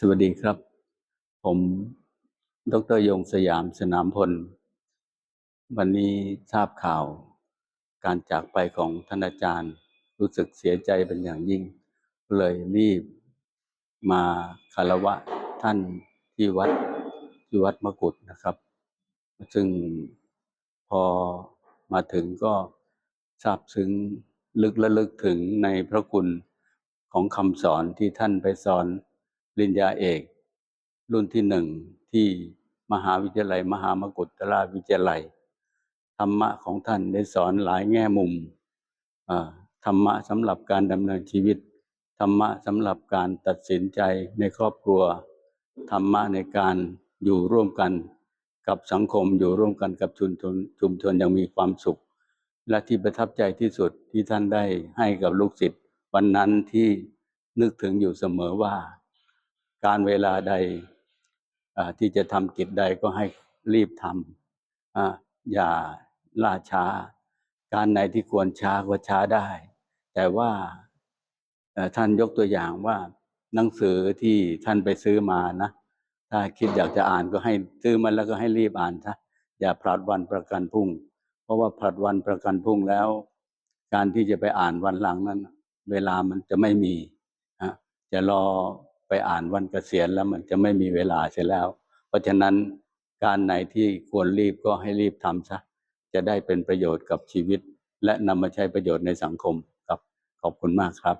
สวัสดีครับ ผม ดรยงสยามสนามพล วันนี้ทราบข่าว การจากไปของท่านอาจารย์ รู้สึกเสียใจเป็นอย่างยิ่ง เลยรีบ มาคารวะท่านที่วัดที่วัดมกุฎนะครับ ซึ่งพอมาถึงก็ทราบซึ้งลึกและลึกถึงในพระคุณของคำสอนที่ท่านไปสอน ริญญาเอก รุ่นที่หนึ่งที่มหาวิทยาลัย มหามกุฏราชวิทยาลัย ธรรมะของท่านได้สอนหลายแง่มุมธรรมะสำหรับการดำเนินชีวิต ธรรมะสำหรับการตัดสินใจในครอบครัว ธรรมะในการอยู่ร่วมกันกับสังคมอยู่ร่วมกันกับชุมชนชุมชนอย่างมีความสุข และที่ประทับใจที่สุดที่ท่านได้ให้กับลูกศิษย์วันนั้นที่นึกถึงอยู่เสมอว่า การเวลาใดที่จะทำกิจใดก็ให้รีบทำออย่าล่าช้า การไหนที่ควรช้าก็ช้าได้ แต่ว่าท่านยกตัวอย่างว่าหนังสือที่ท่านไปซื้อมานะ ถ้าคิดอยากจะอ่านก็ให้ซื้อมาแล้วก็ให้รีบอ่านซะอย่าพลาดวันประกันพรุ่ง เพราะว่าผลัดวันประกันพรุ่งแล้ว การที่จะไปอ่านวันหลังนั้น เวลามันจะไม่มีจะรอ อ่านวันเกษียณแล้วมันจะไม่มีเวลาเสียแล้ว เพราะฉะนั้นการไหนที่ควรรีบก็ให้รีบทำซะจะได้เป็นประโยชน์กับชีวิต และนำมาใช้ประโยชน์ในสังคมครับขอบคุณมากครับ